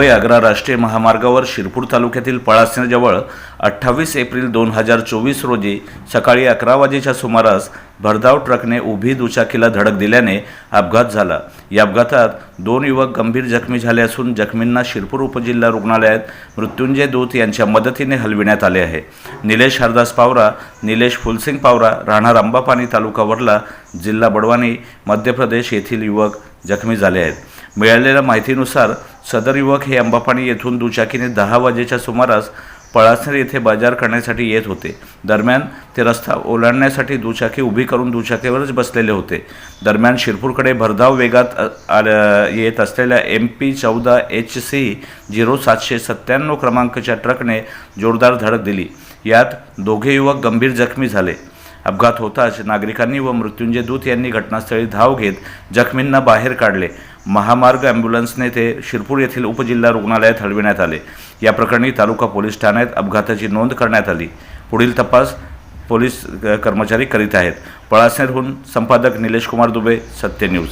मुंबई आग्रा राष्ट्रीय महामार्गावर शिरपूर तालुक्यातील पळासण्याजवळ अठ्ठावीस एप्रिल दोन हजार चोवीस रोजी सकाळी अकरा वाजेच्या सुमारास भरधाव ट्रकने उभी दुचाकीला धडक दिल्याने अपघात झाला. या अपघातात दोन युवक गंभीर जखमी झाले असून जखमींना शिरपूर उपजिल्हा रुग्णालयात मृत्युंजय दूत यांच्या मदतीने हलविण्यात आले आहे. निलेश हरदास पावरा निलेश फुलसिंग पावरा राहणार अंबापानी तालुका वडला जिल्हा बडवानी मध्य प्रदेश येथील युवक जखमी झाले आहेत. मिळालेल्या माहितीनुसार सदर युवक हे अंबापाणी येथून दुचाकीने दहा वाजेच्या सुमारास पळासनेर येथे बाजार करण्यासाठी येत होते. दरम्यान ते रस्ता ओलांडण्यासाठी दुचाकी उभी करून दुचाकीवरच बसलेले होते. दरम्यान शिरपूरकडे भरधाव वेगात येत असलेल्या एम पी चौदा एच सी झिरो सातशे सत्त्याण्णव क्रमांकाच्या ट्रकने जोरदार धडक दिली. यात दोघे युवक गंभीर जखमी झाले. अपघात होताच नागरिकांनी व मृत्युंजय दूत यांनी घटनास्थळी धाव घेत जखमींना बाहेर काढले. महामार्ग ॲम्ब्युलन्सने ते शिरपूर येथील उपजिल्हा रुग्णालयात हलविण्यात आले. या प्रकरणी तालुका पोलीस ठाण्यात अपघाताची नोंद करण्यात आली. पुढील तपास पोलीस कर्मचारी करीत आहेत. पळासनेरहून संपादक निलेश कुमार दुबे सत्य न्यूज.